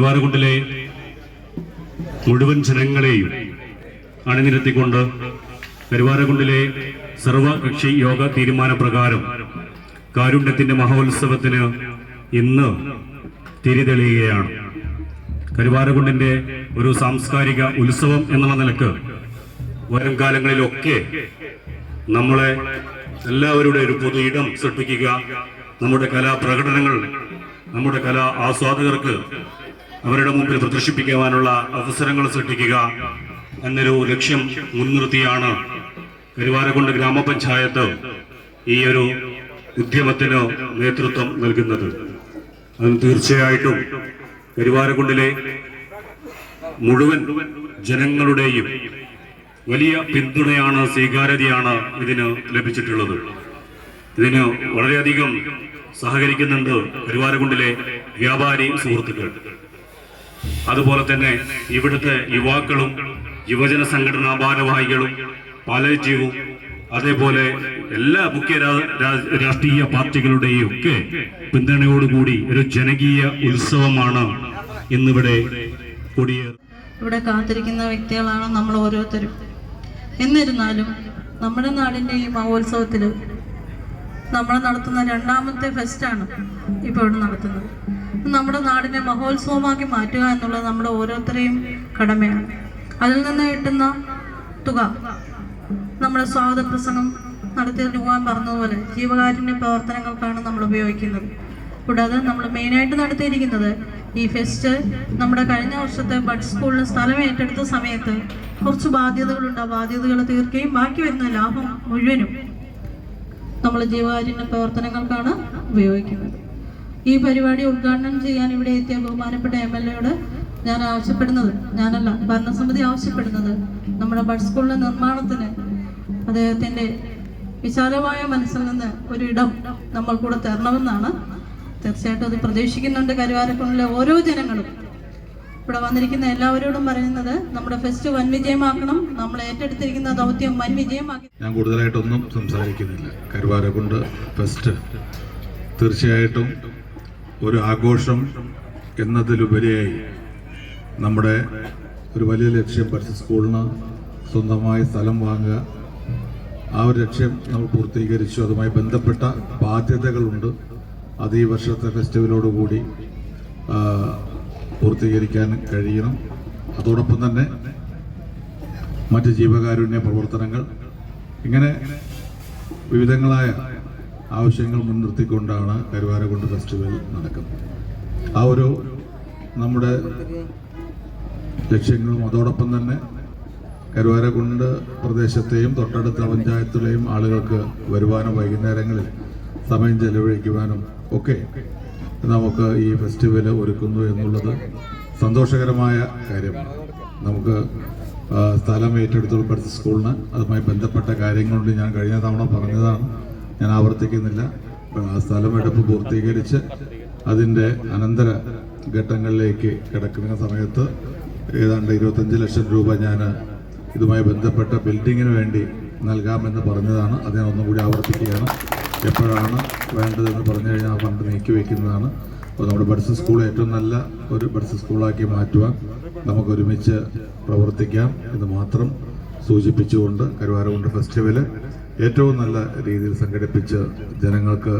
കരുവാരകുണ്ടിലെ മുഴുവൻ ജനങ്ങളെയും അണിനിരത്തിക്കൊണ്ട് കരുവാരകുണ്ടിലെ സർവകക്ഷി യോഗ തീരുമാനപ്രകാരം കാരുണ്യത്തിന്റെ മഹോത്സവത്തിന് ഇന്ന് തിരിതെളിയുകയാണ്. കരുവാരകുണ്ടിന്റെ ഒരു സാംസ്കാരിക ഉത്സവം എന്നുള്ള നിലയ്ക്ക് വരും കാലങ്ങളിലൊക്കെ നമ്മളെ എല്ലാവരുടെ ഒരു പൊതു ഇടം സൃഷ്ടിക്കുക നമ്മുടെ കലാപ്രകടനങ്ങൾ നമ്മുടെ കലാ ആസ്വാദകർക്ക് അവരുടെ മുമ്പിൽ പ്രദർശിപ്പിക്കുവാനുള്ള അവസരങ്ങൾ സൃഷ്ടിക്കുക എന്നൊരു ലക്ഷ്യം മുൻനിർത്തിയാണ് കരുവാരക്കുണ്ട് ഗ്രാമപഞ്ചായത്ത് ഈ ഒരു ഉദ്യമത്തിന് നേതൃത്വം നൽകുന്നത്. അത് തീർച്ചയായിട്ടും കരുവാരക്കുണ്ടിലെ മുഴുവൻ ജനങ്ങളുടെയും വലിയ പിന്തുണയാണ് സ്വീകാര്യതയാണ് ഇതിന് ലഭിച്ചിട്ടുള്ളത്. ഇതിന് വളരെയധികം സഹകരിക്കുന്നുണ്ട് കരുവാരക്കുണ്ടിലെ വ്യാപാരി സുഹൃത്തുക്കൾ. അതുപോലെ തന്നെ ഇവിടുത്തെ യുവാക്കളും യുവജന സംഘടനാ ഭാരവാഹികളും പാലറ്റീവും അതേപോലെ എല്ലാ മുഖ്യ രാഷ്ട്രീയ പാർട്ടികളുടെയും ഒക്കെ പിന്തുണയോടുകൂടി ഒരു ജനകീയ ഉത്സവമാണ് ഇന്നിവിടെ ഇവിടെ കാത്തിരിക്കുന്ന വ്യക്തികളാണ് നമ്മൾ ഓരോരുത്തരും. എന്നിരുന്നാലും നമ്മുടെ നാടിന്റെ ഈ മഹോത്സവത്തിൽ നമ്മൾ നടത്തുന്ന രണ്ടാമത്തെ ഫെസ്റ്റാണ് ഇപ്പോൾ ഇവിടെ നടത്തുന്നത്. നമ്മുടെ നാടിനെ മഹോത്സവമാക്കി മാറ്റുക എന്നുള്ളത് നമ്മുടെ ഓരോരുത്തരെയും കടമയാണ്. അതിൽ നിന്ന് കിട്ടുന്ന തുക നമ്മുടെ സ്വാഗത പ്രസംഗം നടത്തി പോകാൻ പറഞ്ഞതുപോലെ ജീവകാരുണ്യ പ്രവർത്തനങ്ങൾക്കാണ് നമ്മൾ ഉപയോഗിക്കുന്നത്. കൂടാതെ നമ്മൾ മെയിനായിട്ട് നടത്തിയിരിക്കുന്നത് ഈ ഫെസ്റ്റ് നമ്മുടെ കഴിഞ്ഞ വർഷത്തെ ബഡ് സ്കൂളിൽ സ്ഥലം ഏറ്റെടുത്ത സമയത്ത് കുറച്ച് ബാധ്യതകളുണ്ട് ആ ബാധ്യതകൾ തീർക്കുകയും ബാക്കി വരുന്ന ലാഭം മുഴുവനും നമ്മൾ ജീവകാരുണ്യ പ്രവർത്തനങ്ങൾക്കാണ് ഉപയോഗിക്കുന്നത്. ഈ പരിപാടി ഉദ്ഘാടനം ചെയ്യാൻ ഇവിടെ എത്തിയ ബഹുമാനപ്പെട്ട എം എൽ എയോട് ഞാൻ ആവശ്യപ്പെടുന്നത് ഞാനല്ല ഭരണസമിതി ആവശ്യപ്പെടുന്നത് നമ്മുടെ ബഡ് സ്കൂളിന്റെ നിർമ്മാണത്തിന് അദ്ദേഹത്തിന്റെ വിശാലമായ മനസ്സിൽ നിന്ന് ഒരു ഇടം നമ്മൾ കൂടെ തരണമെന്നാണ് തീർച്ചയായിട്ടും അത് പ്രതീക്ഷിക്കുന്നുണ്ട് കരുവാരക്കുണ്ടിലെ ഓരോ ജനങ്ങളും. ഇവിടെ വന്നിരിക്കുന്ന എല്ലാവരോടും പറയുന്നത് നമ്മുടെ ഫെസ്റ്റ് വൻ വിജയമാക്കണം നമ്മൾ ഏറ്റെടുത്തിരിക്കുന്ന ദൗത്യം വൻ വിജയമാക്കി. ഞാൻ കൂടുതലായിട്ടൊന്നും സംസാരിക്കുന്നില്ല. കരുവാരക്കുണ്ട് ഫെസ്റ്റ്. തീർച്ചയായിട്ടും ഒരു ആഘോഷം എന്നതിലുപരിയായി നമ്മുടെ ഒരു വലിയ ലക്ഷ്യം പരിസ്ഥിതി സ്കൂളിന് സ്വന്തമായി സ്ഥലം വാങ്ങുക. ആ ഒരു ലക്ഷ്യം നമ്മൾ പൂർത്തീകരിച്ചു. അതുമായി ബന്ധപ്പെട്ട ബാധ്യതകളുണ്ട്. അത് ഈ വർഷത്തെ ഫെസ്റ്റിവലോടുകൂടി പൂർത്തീകരിക്കാൻ കഴിയണം. അതോടൊപ്പം തന്നെ മറ്റ് ജീവകാരുണ്യ പ്രവർത്തനങ്ങൾ. ഇങ്ങനെ വിവിധങ്ങളായ ആവശ്യങ്ങൾ മുൻനിർത്തിക്കൊണ്ടാണ് കരുവാരക്കുണ്ട് ഫെസ്റ്റിവൽ നടക്കുന്നത്. ആ ഒരു നമ്മുടെ ലക്ഷ്യങ്ങളും അതോടൊപ്പം തന്നെ കരുവാരക്കുണ്ട് പ്രദേശത്തെയും തൊട്ടടുത്ത പഞ്ചായത്തിലെയും ആളുകൾക്ക് വരുവാനും വൈകുന്നേരങ്ങളിൽ സമയം ചെലവഴിക്കുവാനും ഒക്കെ നമുക്ക് ഈ ഫെസ്റ്റിവൽ ഒരുക്കുന്നു എന്നുള്ളത് സന്തോഷകരമായ കാര്യമാണ്. നമുക്ക് സ്ഥലം ഏറ്റെടുത്തുള്ള പഠിച്ച സ്കൂളിന് അതുമായി ബന്ധപ്പെട്ട കാര്യങ്ങളുണ്ട് ഞാൻ കഴിഞ്ഞ തവണ പറഞ്ഞതാണ്. ഞാൻ ആവർത്തിക്കുന്നില്ല. സ്ഥലമെടുപ്പ് പൂർത്തീകരിച്ച് അതിന്റെ അനന്തര ഘട്ടങ്ങളിലേക്ക് കിടക്കുന്ന സമയത്ത് ഏതാണ്ട് ഇരുപത്തഞ്ച് ലക്ഷം രൂപ ഞാൻ ഇതുമായി ബന്ധപ്പെട്ട ബിൽഡിങ്ങിന് വേണ്ടി നൽകാമെന്ന് പറഞ്ഞതാണ്. അത് ഞാൻ ഒന്നും കൂടി ആവർത്തിക്കുകയാണ്. എപ്പോഴാണ് വേണ്ടതെന്ന് പറഞ്ഞു കഴിഞ്ഞാൽ ആ ഫണ്ട് നീക്കി വയ്ക്കുന്നതാണ് അപ്പോൾ നമ്മുടെ ബഡ്സ് സ്കൂൾ ഏറ്റവും നല്ല ഒരു ബഡ്സ് സ്കൂളാക്കി മാറ്റുവാൻ നമുക്കൊരുമിച്ച് പ്രവർത്തിക്കാം എന്ന് മാത്രം സൂചിപ്പിച്ചുകൊണ്ട് കരുവാരകുണ്ട് ഫെസ്റ്റിവൽ ഏറ്റവും നല്ല രീതിയിൽ സംഘടിപ്പിച്ച് ജനങ്ങൾക്ക്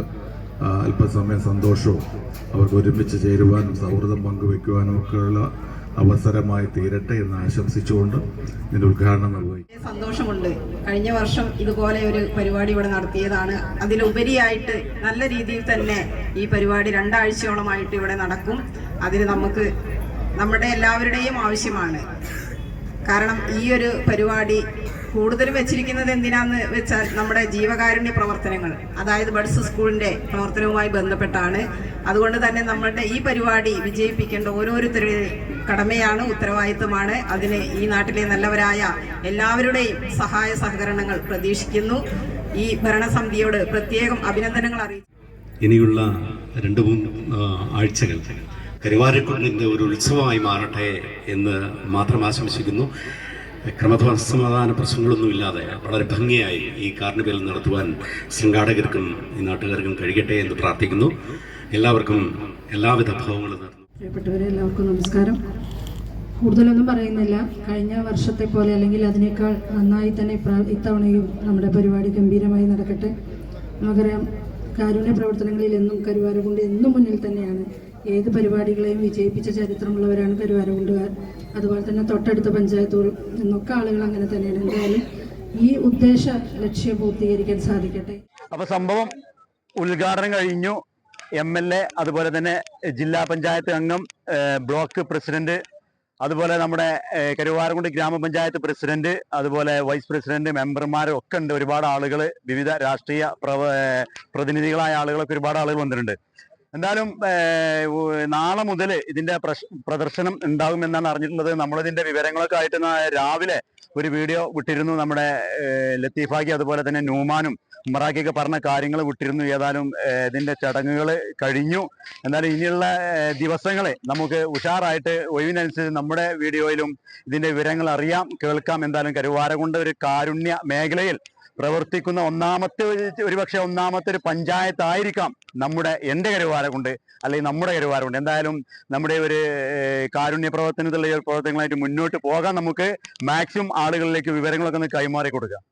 അല്പസമയം സന്തോഷവും അവർക്ക് ഒരുമിച്ച് ചേരുവാനും സൗഹൃദം പങ്കുവെക്കുവാനും ഒക്കെയുള്ള അവസരമായി തീരട്ടെ എന്ന് ആശംസിച്ചുകൊണ്ട് ഇതിന്റെ ഉദ്ഘാടനം നിർവഹിക്കും. സന്തോഷമുണ്ട്. കഴിഞ്ഞ വർഷം ഇതുപോലെ ഒരു പരിപാടി ഇവിടെ നടത്തിയതാണ്. അതിലുപരിയായിട്ട് നല്ല രീതിയിൽ തന്നെ ഈ പരിപാടി രണ്ടാഴ്ചയോളമായിട്ട് ഇവിടെ നടക്കും. അതിന് നമുക്ക് നമ്മുടെ എല്ലാവരുടെയും ആവശ്യമാണ്. കാരണം ഈ ഒരു പരിപാടി കൂടുതലും വെച്ചിരിക്കുന്നത് എന്തിനാന്ന് വെച്ചാൽ നമ്മുടെ ജീവകാരുണ്യ പ്രവർത്തനങ്ങൾ. അതായത് ബഡ്സ് സ്കൂളിന്റെ പ്രവർത്തനവുമായി ബന്ധപ്പെട്ടാണ്. അതുകൊണ്ട് തന്നെ നമ്മളുടെ ഈ പരിപാടി വിജയിപ്പിക്കേണ്ട ഓരോരുത്തരുടെ കടമയാണ് ഉത്തരവാദിത്തമാണ് അതിന് ഈ നാട്ടിലെ നല്ലവരായ എല്ലാവരുടെയും സഹായ സഹകരണങ്ങൾ പ്രതീക്ഷിക്കുന്നു. ഈ ഭരണസമിതിയോട് പ്രത്യേകം അഭിനന്ദനങ്ങൾ അറിയിച്ചു. ഇനിയുള്ള രണ്ട് മൂന്ന് ആഴ്ചകൾ കരുവാരക്കുണ്ടിന്റെ ഒരു ഉത്സവമായി മാറട്ടെ എന്ന് മാത്രം ആശംസിക്കുന്നു. ക്രമസമാധാന പ്രശ്നങ്ങളൊന്നുമില്ലാതെ വളരെ ഭംഗിയായി ഈ കാർണിവൽ നടത്തുവാൻ സംഘാടകർക്കും ഈ നാട്ടുകാർക്കും കഴിയട്ടെ എന്ന് പ്രാർത്ഥിക്കുന്നു. എല്ലാവർക്കും എല്ലാവിധ ഭാവങ്ങളും പ്രിയപ്പെട്ടവരെ എല്ലാവർക്കും നമസ്കാരം. കൂടുതലൊന്നും പറയുന്നില്ല. കഴിഞ്ഞ വർഷത്തെ പോലെ അല്ലെങ്കിൽ അതിനേക്കാൾ നന്നായി തന്നെ ഇത്തവണയും നമ്മുടെ പരിപാടി ഗംഭീരമായി നടക്കട്ടെ. നമുക്കറിയാം കാരുണ്യ പ്രവർത്തനങ്ങളിൽ എന്നും കരുവാരകൊണ്ട് എന്നും മുന്നിൽ തന്നെയാണ് ഏത് പരിപാടികളെയും വിജയിപ്പിച്ച ചരിത്രമുള്ളവരാണ് കരുവാരകുണ്ടുകാർ. അതുപോലെ തന്നെ തൊട്ടടുത്ത പഞ്ചായത്തുകൾ എന്നൊക്കെ ആളുകൾ അങ്ങനെ തന്നെയാണ്. എന്തായാലും ഈ ഉദ്ദേശ ലക്ഷ്യം പൂർത്തീകരിക്കാൻ സാധിക്കട്ടെ. അപ്പൊ സംഭവം ഉദ്ഘാടനം കഴിഞ്ഞു. എം എൽ എ അതുപോലെ തന്നെ ജില്ലാ പഞ്ചായത്ത് അംഗം ബ്ലോക്ക് പ്രസിഡന്റ് അതുപോലെ നമ്മുടെ ഏഹ് ഗ്രാമപഞ്ചായത്ത് പ്രസിഡന്റ് അതുപോലെ വൈസ് പ്രസിഡന്റ് മെമ്പർമാരും ഒക്കെ ഉണ്ട്. ഒരുപാട് ആളുകൾ വിവിധ രാഷ്ട്രീയ പ്രതിനിധികളായ ആളുകളൊക്കെ ഒരുപാട് ആളുകൾ വന്നിട്ടുണ്ട്. എന്തായാലും നാളെ മുതൽ ഇതിന്റെ പ്രദർശനം ഉണ്ടാകുമെന്നാണ് അറിഞ്ഞിട്ടുള്ളത്. നമ്മളിതിന്റെ വിവരങ്ങളൊക്കെ ആയിട്ട് രാവിലെ ഒരു വീഡിയോ വിട്ടിരുന്നു നമ്മുടെ ലത്തീഫാക്കി അതുപോലെ തന്നെ നൂമാനും ഉമറാക്കിയൊക്കെ പറഞ്ഞ കാര്യങ്ങൾ വിട്ടിരുന്നു. ഏതായാലും ഇതിന്റെ ചടങ്ങുകൾ കഴിഞ്ഞു. എന്നാലും ഇനിയുള്ള ദിവസങ്ങളെ നമുക്ക് ഉഷാറായിട്ട് ഒഴിവിനനുസരിച്ച് നമ്മുടെ വീഡിയോയിലും ഇതിന്റെ വിവരങ്ങൾ അറിയാം കേൾക്കാം. എന്തായാലും കരുവാരകുണ്ട് ഒരു കാരുണ്യ മേഖലയിൽ പ്രവർത്തിക്കുന്ന ഒന്നാമത്തെ ഒരു- ഒരുപക്ഷെ ഒന്നാമത്തെ ഒരു പഞ്ചായത്തായിരിക്കാം നമ്മുടെ എന്റെ കരുവാരകുണ്ട് അല്ലെങ്കിൽ നമ്മുടെ കരുവാരകുണ്ട്. എന്തായാലും നമ്മുടെ ഒരു കാരുണ്യ പ്രവർത്തനത്തിലുള്ള പ്രവർത്തനങ്ങളായിട്ട് മുന്നോട്ട് പോകാൻ നമുക്ക് മാക്സിമം ആളുകളിലേക്ക് വിവരങ്ങളൊക്കെ ഒന്ന് കൈമാറി കൊടുക്കാം